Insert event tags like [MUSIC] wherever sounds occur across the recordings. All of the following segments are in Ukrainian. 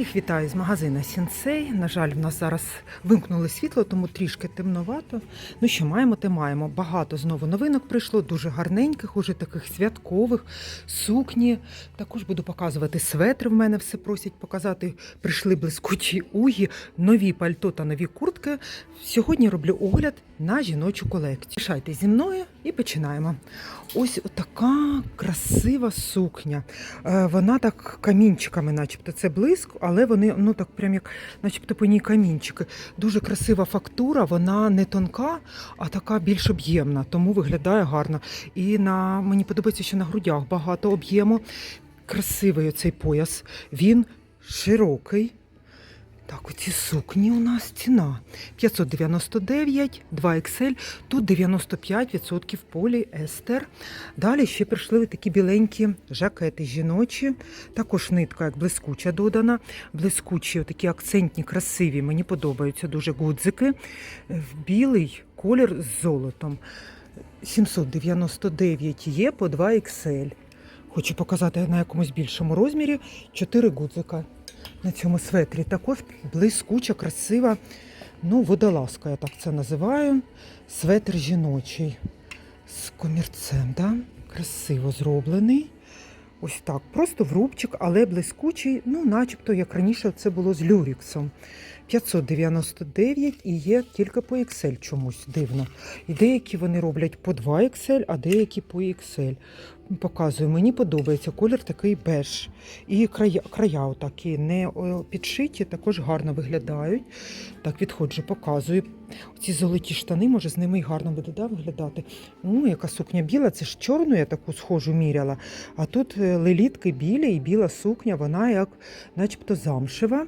Всіх вітаю з магазина Сінсей. На жаль, в нас зараз вимкнули світло, тому трішки темновато. Ну що маємо, те маємо. Багато знову новинок прийшло, дуже гарненьких, уже таких святкових, сукні. Також буду показувати светри. В мене все просять показати. Прийшли блискучі угі, нові пальто та нові куртки. Сьогодні роблю огляд на жіночу колекцію. Лишайте зі мною і починаємо. Ось така красива сукня. Е, Вона так камінчиками, начебто це блиск, але вони ну так прям як, начебто по ній камінчики. Дуже красива фактура, вона не тонка, а така більш об'ємна, тому виглядає гарно. І на мені подобається, що на грудях багато об'єму. Красивий оцей пояс. Він широкий. Так, оці сукні у нас ціна 599, 2XL, тут 95% поліестер. Далі ще прийшли такі біленькі жакети жіночі, також нитка як блискуча додана. Блискучі, такі акцентні, красиві, мені подобаються дуже гудзики. В білий колір з золотом. 799 є по 2XL. Хочу показати на якомусь більшому розмірі 4 гудзика на цьому светрі. Також блискуча, красива, ну, водолазка, я так це називаю. Светр жіночий з комірцем. Да? Красиво зроблений. Ось так. Просто в рубчик, але блискучий, ну, начебто, як раніше це було з люріксом. 599 і є тільки по XL чомусь дивно. І деякі вони роблять по 2 XL, а деякі по XL. Показую, мені подобається колір такий беж. І края, края отакі не підшиті, також гарно виглядають. Так, відходжу, показую. Ці золоті штани, може, з ними й гарно буде да, виглядати. Ну, яка сукня біла, це ж чорну, я таку схожу міряла. А тут е, лелітки білі і біла сукня, вона як начебто замшева,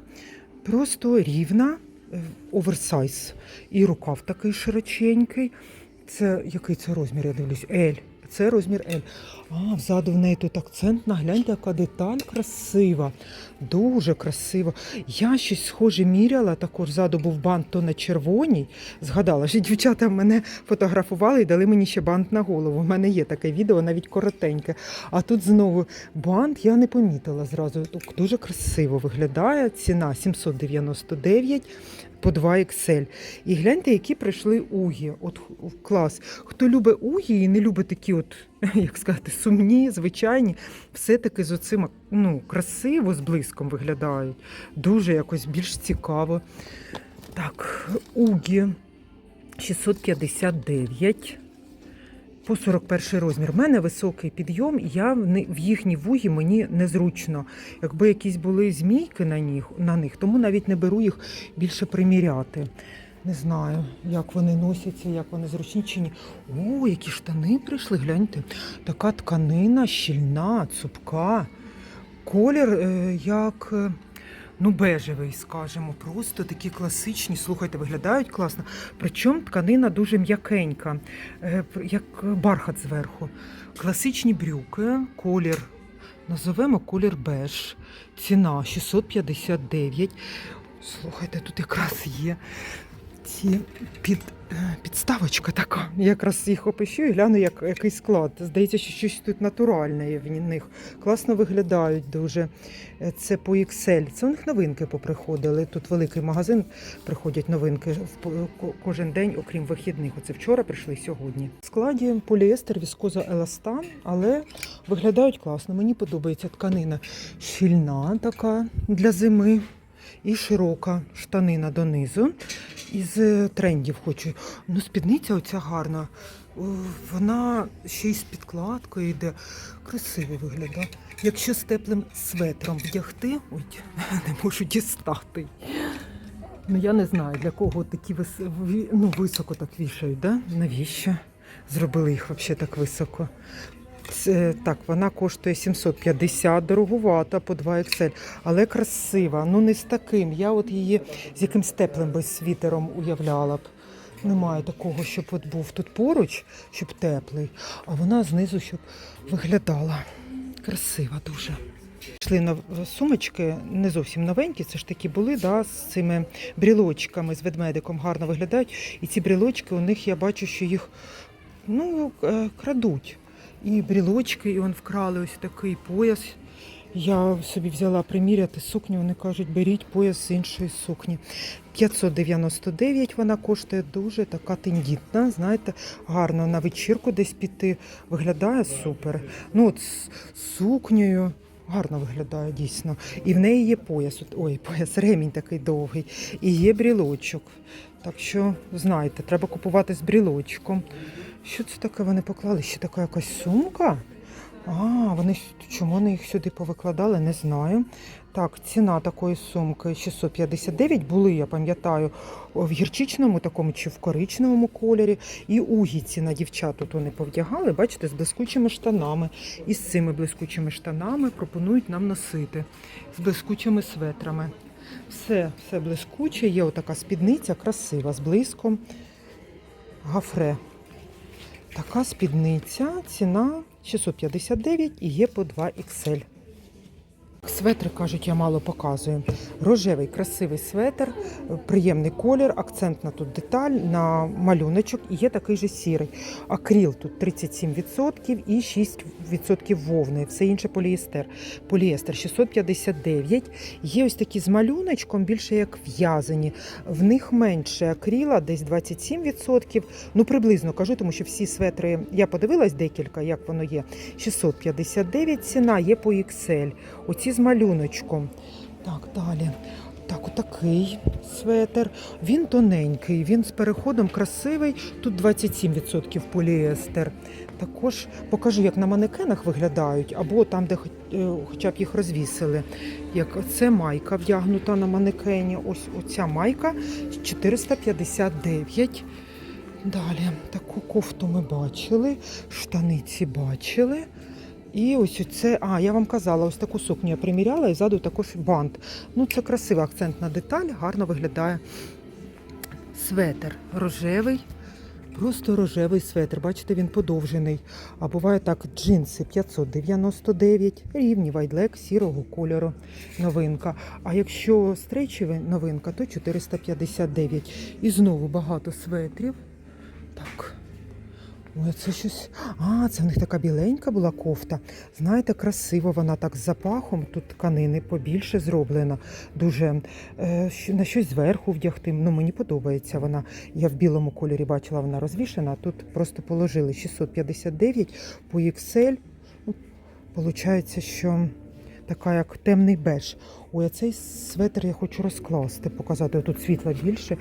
просто рівна, е, оверсайз. І рукав такий широченький. Це який це розмір, я дивлюсь? L. Це розмір L. А, взаду в неї тут акцентна. Гляньте, яка деталь красива. Дуже красива. Я щось схоже міряла, також ззаду був бант то на червоній. Згадала, що дівчата мене фотографували і дали мені ще бант на голову. У мене є таке відео, навіть коротеньке. А тут знову бант я не помітила зразу. Дуже красиво виглядає. Ціна 799 по 2 XL. І гляньте, які прийшли угі. От клас. Хто любить угі і не любить такі, от, [LAUGHS] як сказати, сумні, звичайні, все-таки з оцим ну, красиво, з блиском виглядають. Дуже якось більш цікаво. Так, угі 659. По 41 розмір. У мене високий підйом, я в їхні вугі мені незручно. Якби якісь були змійки на них, на них, тому навіть не беру їх більше приміряти. Не знаю, як вони носяться, як вони зручні чи ні. О, які штани прийшли, гляньте. Така тканина щільна, цупка. Колір е, як. е, Ну, бежевий, скажімо, просто такі класичні, слухайте, виглядають класно. Причому тканина дуже м'якенька, е, як бархат зверху. Класичні брюки, колір, називемо колір беж. Ціна 659. Слухайте, тут якраз є ці під, е, підставочка така. Я якраз їх опишу і гляну, як, який склад. Здається, що щось тут натуральне в них. Класно виглядають дуже. Е, Це по XL. Це у них новинки поприходили. Тут великий магазин, приходять новинки кожен день, окрім вихідних. Оце вчора прийшли сьогодні. В складі поліестер, віскоза еластан, але виглядають класно. Мені подобається тканина щільна така для зими. І широка штанина донизу. Із е, трендів хочу. Ну, спідниця оця гарна. Вона ще й з підкладкою йде. Красиво виглядає. Якщо з теплим светром вдягти, ой, [LAUGHS] не можу дістати. Ну я не знаю, для кого такі вис... ну, високо так вішають, да? Навіщо? Зробили їх взагалі так високо. Це, так, вона коштує 750, дороговата по 2 XL, але красива. Ну не з таким. Я от її з якимсь теплим би світером уявляла б. Немає такого, щоб от був тут поруч, щоб теплий, а вона знизу, щоб виглядала. Красива дуже. Йшли на сумочки, не зовсім новенькі, це ж такі були, да, з цими брілочками, з ведмедиком гарно виглядають. І ці брілочки у них я бачу, що їх ну, е, крадуть. І брілочки, і он вкрали ось такий пояс Я собі взяла приміряти сукню, вони кажуть, беріть пояс з іншої сукні. 599 вона коштує дуже така тендітна, знаєте, гарно на вечірку десь піти. Виглядає супер. Ну, от з сукнею. Гарно виглядає дійсно. І в неї є пояс. Ой, пояс, ремінь такий довгий. І є брілочок. Так що, знаєте, треба купувати з брілочком. Що це таке? Вони поклали? Ще така якась сумка? А, вони чому вони їх сюди повикладали, не знаю. Так, ціна такої сумки 659 були, я пам'ятаю, в гірчичному такому чи в коричневому кольорі. І угі ціна дівчат тут вони повдягали, бачите, з блискучими штанами. І з цими блискучими штанами пропонують нам носити. З блискучими светрами. Все, все блискуче, є отака спідниця, красива, з блиском. Гафре. Така спідниця, ціна 659 і є по 2 XL. Светри, кажуть, я мало показую. Рожевий красивий светр, приємний колір, акцентна тут деталь на малюночок і є такий же сірий. Акріл тут 37% і 6% вовни, все інше поліестер. Поліестер 659. Є ось такі з малюночком, більше як в'язані. В них менше акріла, десь 27%. Ну, приблизно кажу, тому що всі светри, я подивилась декілька, як воно є. 659 ціна, є по XL. Оці з малюночком. Так, далі. Так, отакий светр. Він тоненький, він з переходом красивий. Тут 27% поліестер. Також покажу, як на манекенах виглядають, або там, де е, хоча б їх розвісили. Як це майка вдягнута на манекені. Ось оця майка 459. Далі таку кофту ми бачили, штаниці бачили. І ось оце, а я вам казала, ось таку сукню я приміряла і ззаду також бант. Ну, це красива акцентна деталь, гарно виглядає светр рожевий. Просто рожевий светр. Бачите, він подовжений. А буває так, джинси 599, рівні вайдлек сірого кольору. Новинка. А якщо стрейчева новинка, то 459. І знову багато светрів. Так. Ой, це щось. А, це в них така біленька була кофта. Знаєте, красиво вона так з запахом. Тут тканини побільше зроблена. Дуже е, на щось зверху вдягти. Ну, мені подобається вона. Я в білому кольорі бачила, вона розвішена. Тут просто положили 659 по XL. Ну, Получається, що така як темний беж. Ой, а цей светр я хочу розкласти, показати. Тут світла більше.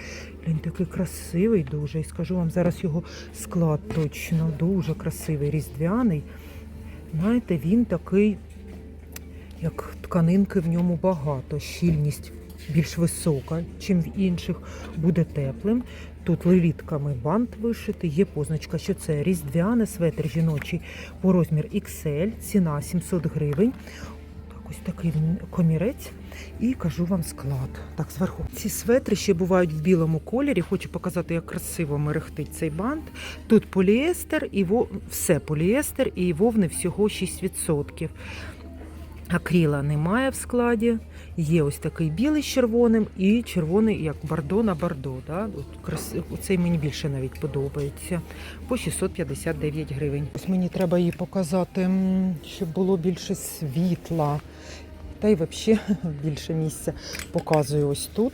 Він такий красивий дуже. І скажу вам зараз його склад точно. Дуже красивий, різдвяний. Знаєте, він такий, як тканинки в ньому багато. Щільність більш висока, чим в інших. Буде теплим. Тут лелітками бант вишитий, є позначка, що це різдвяний светр жіночий по розмір XL, ціна 700 гривень. Ось такий він комірець. І кажу вам склад. Так, зверху. Ці светри ще бувають в білому кольорі. Хочу показати, як красиво мерехтить цей бант. Тут поліестер і вов... все поліестер і вовни всього 6%. Акріла немає в складі. Є ось такий білий з червоним і червоний, як бордо на бордо. Да? От. Цей мені більше навіть подобається. По 659 гривень. Ось мені треба її показати, щоб було більше світла. Та й взагалі [LAUGHS] більше місця показую ось тут.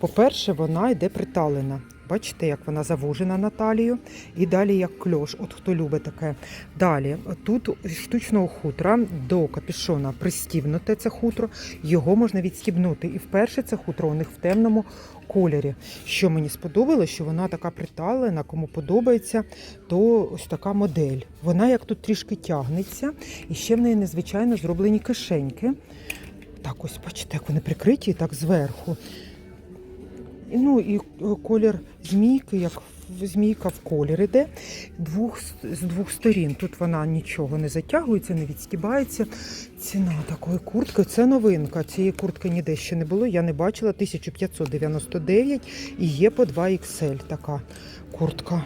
По-перше, вона йде приталена. Бачите, як вона завужена на талію. І далі як кльош. От хто любить таке. Далі, тут штучного хутра до капюшона пристібнуте це хутро. Його можна відстібнути. І вперше це хутро у них в темному кольорі. Що мені сподобалось, що вона така приталена, кому подобається, то ось така модель. Вона як тут трішки тягнеться, і ще в неї незвичайно зроблені кишеньки. Так, ось бачите, як вони прикриті, так зверху. Ну і колір змійки, як змійка в колір іде двох, з двох сторін. Тут вона нічого не затягується, не відстібається. Ціна такої куртки це новинка. Цієї куртки ніде ще не було. Я не бачила 1599 і є по 2 XL така куртка.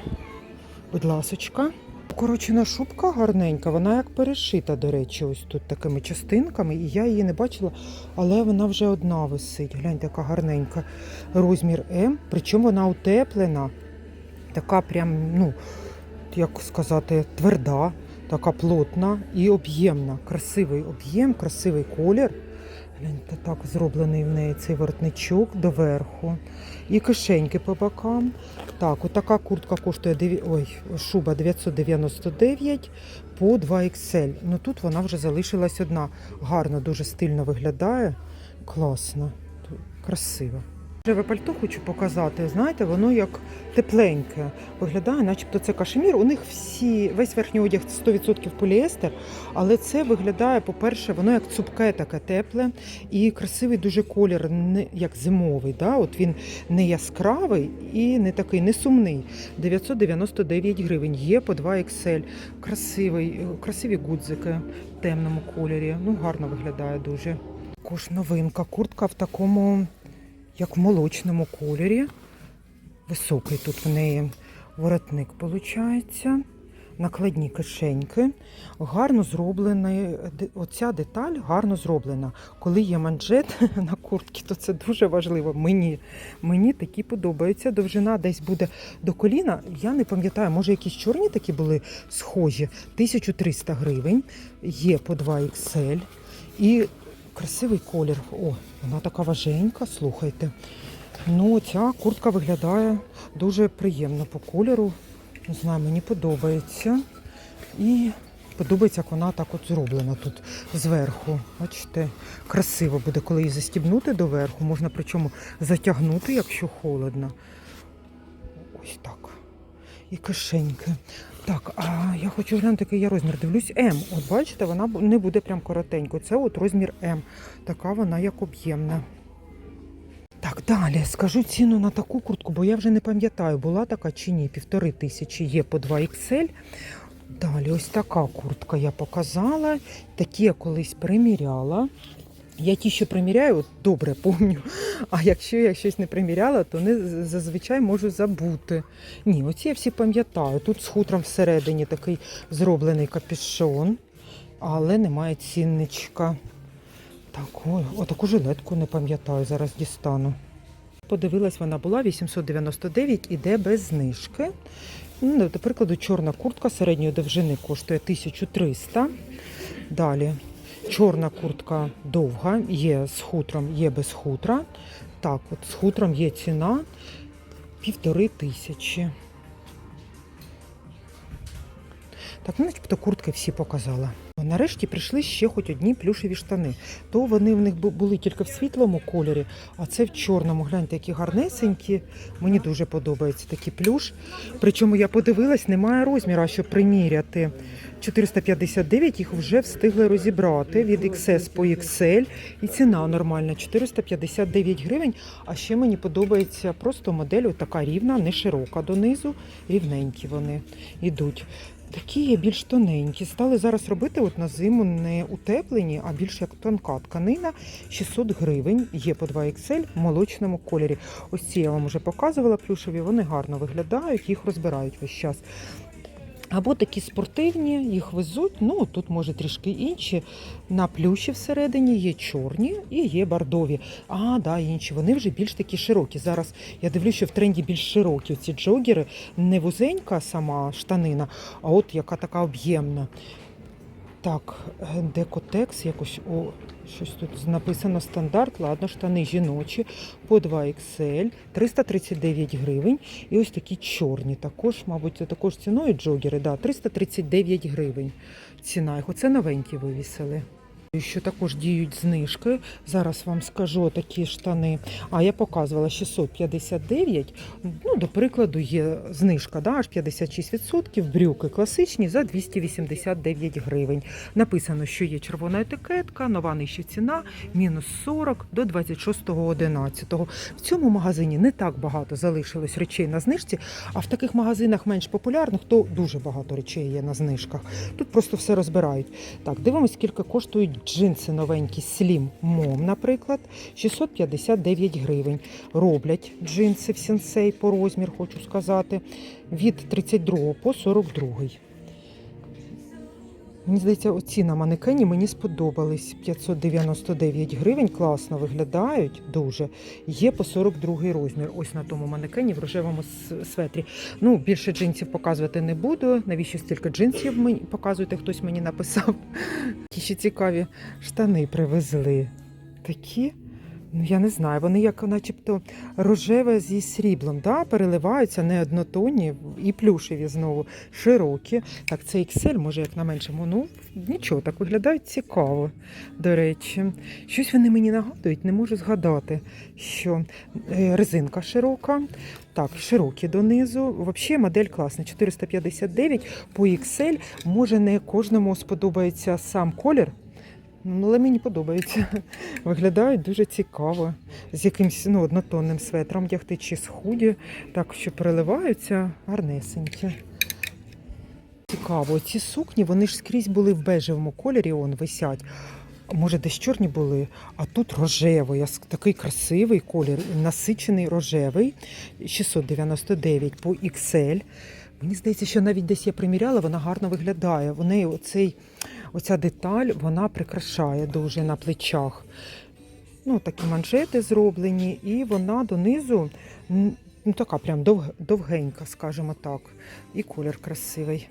Будь ласочка. Укорочена шубка гарненька, вона як перешита, до речі, ось тут такими частинками. І я її не бачила, але вона вже одна висить. Гляньте, яка гарненька. Розмір М, причому вона утеплена. Така прям, ну, як сказати, тверда. така плотна і об'ємна. Красивий об'єм, красивий колір. Гляньте, так зроблений в неї цей воротничок доверху. І кишеньки по бокам. Так, отака куртка коштує ой, шуба 999 по 2XL. Ну тут вона вже залишилась одна. Гарно, дуже стильно виглядає. Класно, красиво. Рожеве пальто хочу показати. Знаєте, воно як тепленьке виглядає, начебто це кашемір. У них всі весь верхній одяг 100% поліестер, але це виглядає, по-перше, воно як цупке, таке тепле і красивий дуже колір, не як зимовий. Да? От він не яскравий і не такий не сумний. 999 гривень. Є по 2 XL. Красивий, красиві гудзики в темному кольорі. Ну гарно виглядає дуже. Також новинка. Куртка в такому як в молочному кольорі. Високий тут в неї воротник виходить. Накладні кишеньки. Гарно зроблена. Оця деталь гарно зроблена. Коли є манжет [LAUGHS] на куртці, то це дуже важливо. Мені, мені такі подобаються. Довжина десь буде до коліна. Я не пам'ятаю, може якісь чорні такі були схожі. 1300 гривень. Є по 2 XL. І красивий колір. О, вона така важенька, слухайте. Ну, ця куртка виглядає дуже приємно по кольору. Не знаю, мені подобається. І подобається, як вона так от зроблена тут зверху. Бачите, красиво буде, коли її застібнути доверху. Можна причому затягнути, якщо холодно. Ось так. І кишеньки. Так, а я хочу глянути, який я розмір. Дивлюсь М. От бачите, вона не буде прям коротенько. Це от розмір М. Така вона як об'ємна. Так, далі скажу ціну на таку куртку, бо я вже не пам'ятаю, була така чи ні. Півтори тисячі є по 2 XL. Далі, ось така куртка я показала. Такі я колись приміряла. Я ті, що приміряю, от добре помню. А якщо я щось не приміряла, то не зазвичай можу забути. Ні, оці я всі пам'ятаю. Тут з хутром всередині такий зроблений капюшон, але немає цінничка. Так, ой, отаку жилетку не пам'ятаю, зараз дістану. Подивилась, вона була 899, іде без знижки. Ну, До прикладу, чорна куртка середньої довжини коштує 1300. Далі чорна куртка довга, є з хутром, є без хутра. Так, от з хутром є ціна півтори тисячі. Так, ну, начебто куртки всі показала. Нарешті прийшли ще хоч одні плюшеві штани. То вони в них були тільки в світлому кольорі, а це в чорному. Гляньте, які гарнесенькі. Мені дуже подобається такий плюш. Причому я подивилась, немає розміру, щоб приміряти. 459 їх вже встигли розібрати від XS по XL. І ціна нормальна 459 гривень. А ще мені подобається просто модель така рівна, не широка донизу. Рівненькі вони йдуть. Такі є більш тоненькі. Стали зараз робити от на зиму не утеплені, а більш як тонка тканина. 600 гривень. Є по 2 XL в молочному кольорі. Ось ці я вам вже показувала плюшеві. Вони гарно виглядають, їх розбирають весь час. Або такі спортивні, їх везуть. Ну тут може трішки інші. На плюші всередині є чорні і є бордові. А, да, інші. Вони вже більш такі широкі. Зараз я дивлюся, що в тренді більш широкі ці джогери. Не вузенька сама штанина, а от яка така об'ємна. Так, е, декотекс, якось о, щось тут написано стандарт. Ладно, штани жіночі по 2 XL, 339 гривень. І ось такі чорні. Також, мабуть, це також ціною джогери. Да, 339 гривень. Ціна їх. Оце новенькі вивісили. Що також діють знижки. Зараз вам скажу такі штани. А я показувала 659. Ну, до прикладу, є знижка, да, аж 56%. Брюки класичні за 289 гривень. Написано, що є червона етикетка, нова нижча ціна, мінус 40 до 26.11. В цьому магазині не так багато залишилось речей на знижці, а в таких магазинах менш популярних, то дуже багато речей є на знижках. Тут просто все розбирають. Так, дивимось, скільки коштують джинси новенькі Slim Mom, наприклад, 659 гривень. Роблять джинси в сенсей по розмір, хочу сказати, від 32 по 42. Мені здається, оці на манекені мені сподобались. 599 гривень, класно виглядають дуже. Є по 42 розмір. Ось на тому манекені в рожевому светрі. Ну, більше джинсів показувати не буду. Навіщо стільки джинсів мені показуєте? Хтось мені написав. Ті ще цікаві штани привезли. Такі. Ну, я не знаю, вони як начебто рожеве зі сріблом, да? переливаються не однотонні і плюшеві знову, широкі. Так, це XL, може, як на меншому. Ну, нічого, так виглядають цікаво, до речі. Щось вони мені нагадують, не можу згадати, що е, резинка широка, так, широкі донизу. Взагалі модель класна. 459 по XL. Може, не кожному сподобається сам колір. Ну, але мені подобається. [LAUGHS] Виглядають дуже цікаво. З якимось ну, однотонним светром вдягти чи з худі, так що переливаються гарнесенькі. Цікаво, ці сукні, вони ж скрізь були в бежевому кольорі, он висять. Може, десь чорні були, а тут рожевий, такий красивий колір, насичений рожевий, 699 по XL. Мені здається, що навіть десь я приміряла, вона гарно виглядає. В неї оцей, оця деталь вона прикрашає дуже на плечах. Ну, такі манжети зроблені, і вона донизу ну, така прям довг, довгенька, скажімо так. І колір красивий.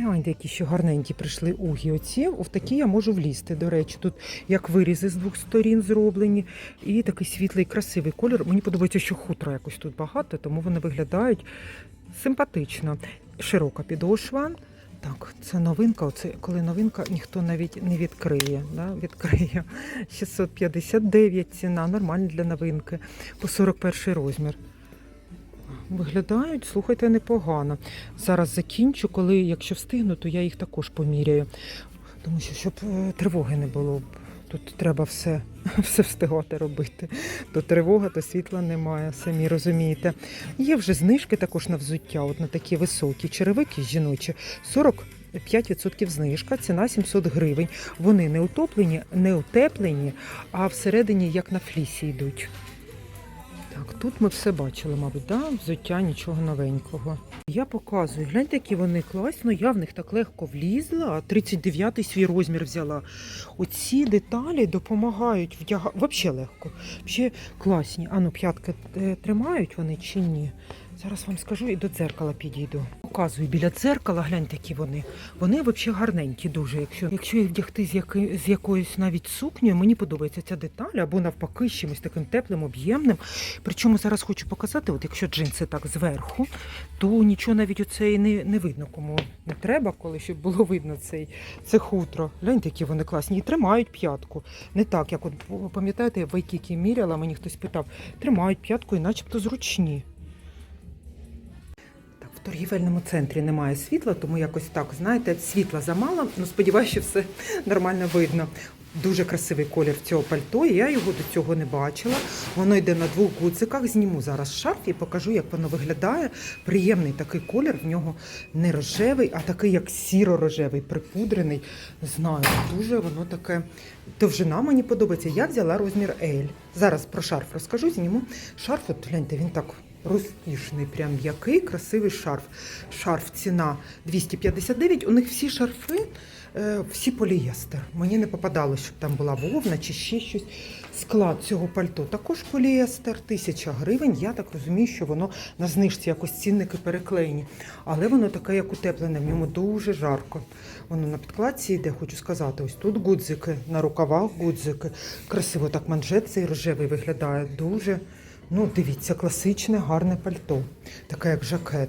Ой, які ще гарненькі прийшли угі. Оці в такі я можу влізти. До речі, тут як вирізи з двох сторін зроблені, і такий світлий, красивий колір. Мені подобається, що хутра якось тут багато, тому вони виглядають симпатично. Широка підошва. Так, це новинка. Оце коли новинка ніхто навіть не відкриє. Да? Відкриє [LAUGHS] 659 ціна, нормальна для новинки, по 41 розмір. Виглядають, слухайте, непогано. Зараз закінчу, коли, якщо встигну, то я їх також поміряю. Тому що щоб е, тривоги не було. Тут треба все, [LAUGHS] все встигати робити. То тривога, то світла немає, самі розумієте. Є вже знижки також на взуття, от на такі високі черевики жіночі. 45% знижка, ціна 700 гривень. Вони не утоплені, не утеплені, а всередині як на флісі йдуть. Так, тут ми все бачили, мабуть, да? взуття нічого новенького. Я показую, гляньте, які вони класно, я в них так легко влізла, а 39-й свій розмір взяла. Оці деталі допомагають вдягати, взагалі легко. Взагалі класні. Ану, п'ятки е, тримають вони чи ні? Зараз вам скажу і до дзеркала підійду. Показую біля дзеркала, гляньте, які вони. Вони взагалі гарненькі дуже. Якщо, якщо їх вдягти з, яки, з якоюсь навіть сукнею, мені подобається ця деталь, або навпаки, з чимось таким теплим, об'ємним. Причому зараз хочу показати, от якщо джинси так зверху, то нічого навіть оце і не, не видно, кому не треба, коли щоб було видно цей, це хутро. Гляньте, які вони класні. І тримають п'ятку. Не так, як от пам'ятаєте, я в Вайкікі міряла, мені хтось питав, тримають п'ятку і начебто зручні. В торгівельному центрі немає світла, тому якось так, знаєте, світла замало. Ну, сподіваюся, що все нормально видно. Дуже красивий колір цього пальто. Я його до цього не бачила. Воно йде на двох гудзиках. Зніму зараз шарф і покажу, як воно виглядає. Приємний такий колір. В нього не рожевий, а такий, як сіро-рожевий, припудрений. Знаю, дуже воно таке. Довжина мені подобається. Я взяла розмір L. Зараз про шарф розкажу. Зніму шарф. От гляньте, він так розкішний, прям який красивий шарф. Шарф ціна 259. У них всі шарфи. Е, Всі полієстер. Мені не попадалось, щоб там була вовна чи ще щось. Склад цього пальто також полієстер, тисяча гривень. Я так розумію, що воно на знижці якось цінники переклеєні. Але воно таке, як утеплене, в ньому дуже жарко. Воно на підкладці йде, хочу сказати. Ось тут гудзики, на рукавах гудзики. Красиво так манжет цей рожевий виглядає. Дуже, ну дивіться, класичне, гарне пальто. Таке як жакет.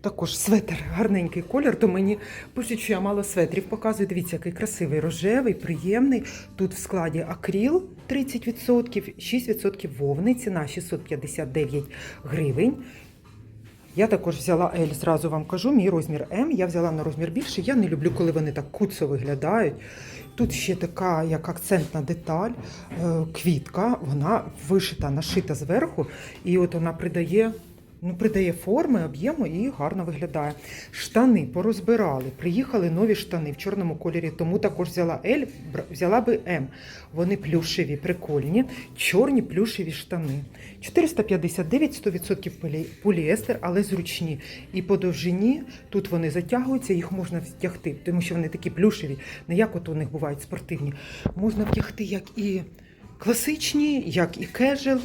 Також светр, гарненький колір, то мені пишуть, що я мало светрів показую. Дивіться, який красивий, рожевий, приємний. Тут в складі акріл 30%, 6% вовни, ціна 659 гривень. Я також взяла L, зразу вам кажу, мій розмір М. Я взяла на розмір більше. Я не люблю, коли вони так куцо виглядають. Тут ще така, як акцентна деталь, е, квітка, вона вишита, нашита зверху, і от вона придає ну, придає форми, об'єму і гарно виглядає. Штани порозбирали. Приїхали нові штани в чорному кольорі, тому також взяла L, взяла би М. Вони плюшеві, прикольні, чорні плюшеві штани. 459, 100% поліестер, але зручні. І по довжині тут вони затягуються, їх можна втягти, тому що вони такі плюшеві, не як от у них бувають спортивні. Можна втягти як і класичні, як і кежел,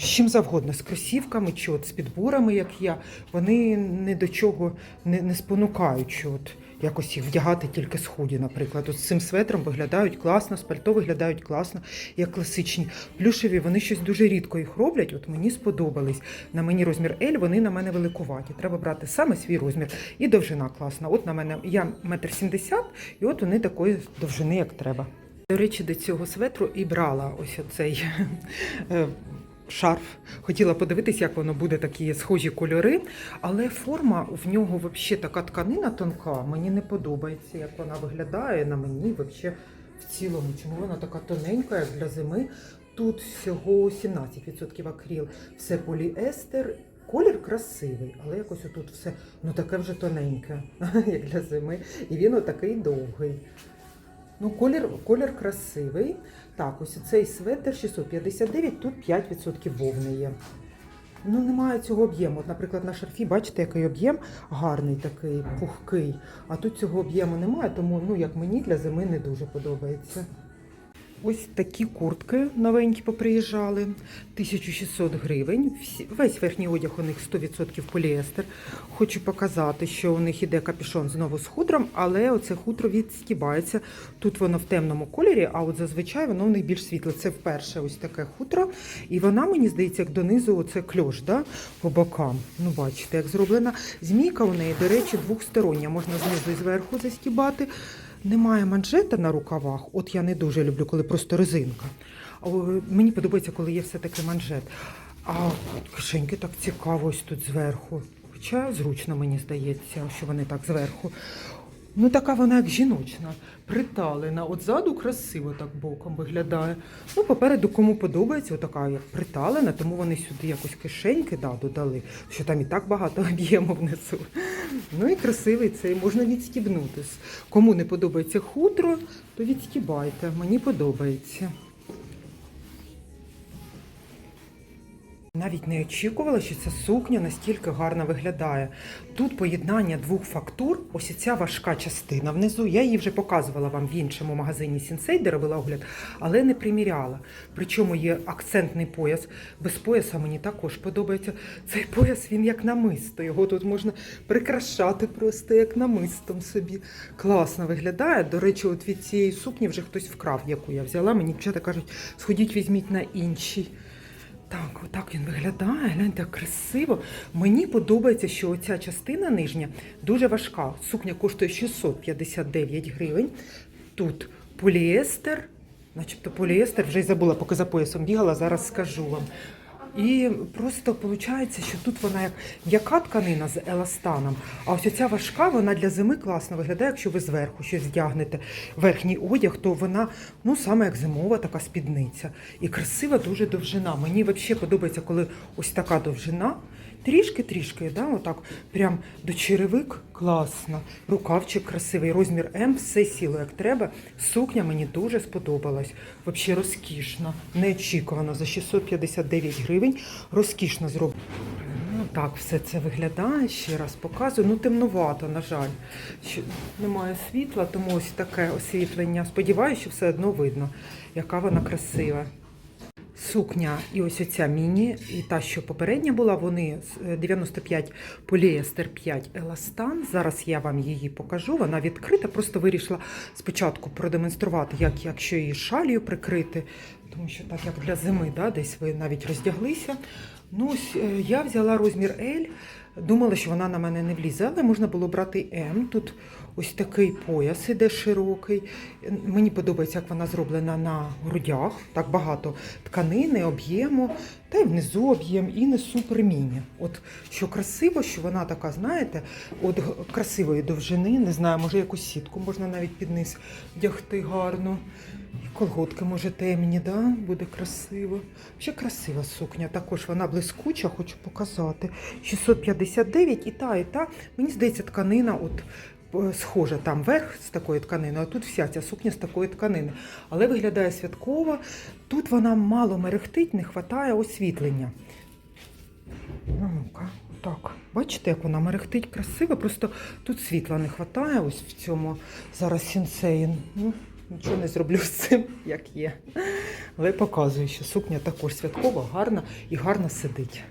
з чим завгодно, з кросівками чи от з підборами, як я. Вони ні до чого не, не спонукають, що от якось їх вдягати тільки з худі, наприклад. От з цим светром виглядають класно, з пальто виглядають класно, як класичні. Плюшеві вони щось дуже рідко їх роблять. От мені сподобались. На мені розмір L, вони на мене великуваті. Треба брати саме свій розмір. І довжина класна. От на мене я метр сімдесят, і от вони такої довжини, як треба. До речі, до цього светру і брала ось оцей [LAUGHS] е, шарф. Хотіла подивитися, як воно буде такі схожі кольори, але форма в нього взагалі така тканина тонка. Мені не подобається, як вона виглядає на мені взагалі в цілому. Чому вона така тоненька, як для зими? Тут всього 17% акріл, все поліестер. Колір красивий, але якось отут все ну таке вже тоненьке, [LAUGHS] як для зими. І він отакий довгий. Ну, колір, колір красивий. Так, ось цей светр 659, тут 5% вовни є. Ну, немає цього об'єму. От, наприклад, на шарфі, бачите, який об'єм гарний такий, пухкий. А тут цього об'єму немає, тому, ну, як мені для зими не дуже подобається. Ось такі куртки новенькі поприїжджали. 1600 гривень. Весь верхній одяг у них 100% поліестер. Хочу показати, що у них іде капюшон знову з хутром, але оце хутро відстібається. Тут воно в темному кольорі, а от зазвичай воно в них більш світле. Це вперше ось таке хутро. І вона, мені здається, як донизу оце кльош да? по бокам. Ну, бачите, як зроблена. Змійка у неї, до речі, двохстороння. Можна знизу і зверху застібати. Немає манжета на рукавах. От я не дуже люблю, коли просто резинка. Мені подобається, коли є все-таки манжет. А кишеньки так цікаво ось тут зверху. Хоча зручно, мені здається, що вони так зверху. Ну, така вона як жіночна, приталена. От ззаду красиво так боком виглядає. Ну, попереду кому подобається, отака як приталена, тому вони сюди якось кишеньки да, додали, що там і так багато [LAUGHS] об'єму внизу. Ну і красивий цей, можна відстібнути. Кому не подобається хутро, то відстібайте. Мені подобається. Навіть не очікувала, що ця сукня настільки гарно виглядає. Тут поєднання двох фактур, ось ця важка частина внизу. Я її вже показувала вам в іншому магазині Сінсей, де робила огляд, але не приміряла. Причому є акцентний пояс. Без пояса мені також подобається. Цей пояс він як намисто. Його тут можна прикрашати просто як намистом собі. Класно виглядає. До речі, от від цієї сукні вже хтось вкрав, яку я взяла. Мені дівчата кажуть, сходіть, візьміть на іншій. Так, отак він виглядає, гляньте, як красиво. Мені подобається, що оця частина нижня дуже важка. Сукня коштує 659 гривень. Тут поліестер, начебто поліестер, вже й забула, поки за поясом бігала, зараз скажу вам. І просто виходить, що тут вона як м'яка тканина з еластаном, а ось ця важка, вона для зими класно виглядає, якщо ви зверху щось вдягнете верхній одяг, то вона ну саме як зимова така спідниця. І красива дуже довжина. Мені взагалі подобається, коли ось така довжина. Трішки-трішки, да, отак, прям до черевик класно. Рукавчик красивий, розмір М, все сіло як треба. Сукня мені дуже сподобалась. Взагалі розкішна, неочікувано за 659 гривень. Розкішно зроблено. Ну так, все це виглядає. Ще раз показую. Ну, темнувато, на жаль. Що немає світла, тому ось таке освітлення. Сподіваюся, що все одно видно, яка вона красива. Сукня і ось оця міні, і та, що попередня була, вони з- е, 95 поліестер 5 еластан. Зараз я вам її покажу. Вона відкрита. Просто вирішила спочатку продемонструвати, як якщо її шалію прикрити, тому що так як для зими, да, десь ви навіть роздяглися. Ну, ось е, я взяла розмір L. Думала, що вона на мене не влізе, але можна було брати М. Тут ось такий пояс іде широкий. Мені подобається, як вона зроблена на грудях. Так багато тканини, об'єму, та й внизу об'єм, і не супер міні. От що красиво, що вона така, знаєте, от красивої довжини. Не знаю, може якусь сітку можна навіть під низ вдягти гарно. Колготки може темні, да? буде красиво. Ще красива сукня. Також вона блискуча, хочу показати. 659 і та, і та. Мені здається, тканина от схожа там верх з такої тканини, а тут вся ця сукня з такої тканини. Але виглядає святково. Тут вона мало мерехтить, не вистачає освітлення. Ну, ну-ка, так. Бачите, як вона мерехтить красиво, просто тут світла не вистачає ось в цьому зараз сінсеїн. Ну, нічого не зроблю з цим, як є. Але показую, що сукня також святкова, гарна і гарно сидить.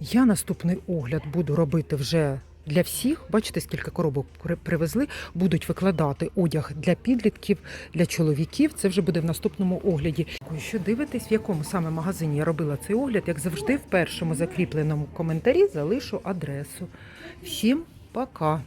Я наступний огляд буду робити вже для всіх. Бачите, скільки коробок привезли. Будуть викладати одяг для підлітків, для чоловіків. Це вже буде в наступному огляді. Що дивитесь, в якому саме магазині я робила цей огляд, як завжди, в першому закріпленому коментарі залишу адресу. Всім пока!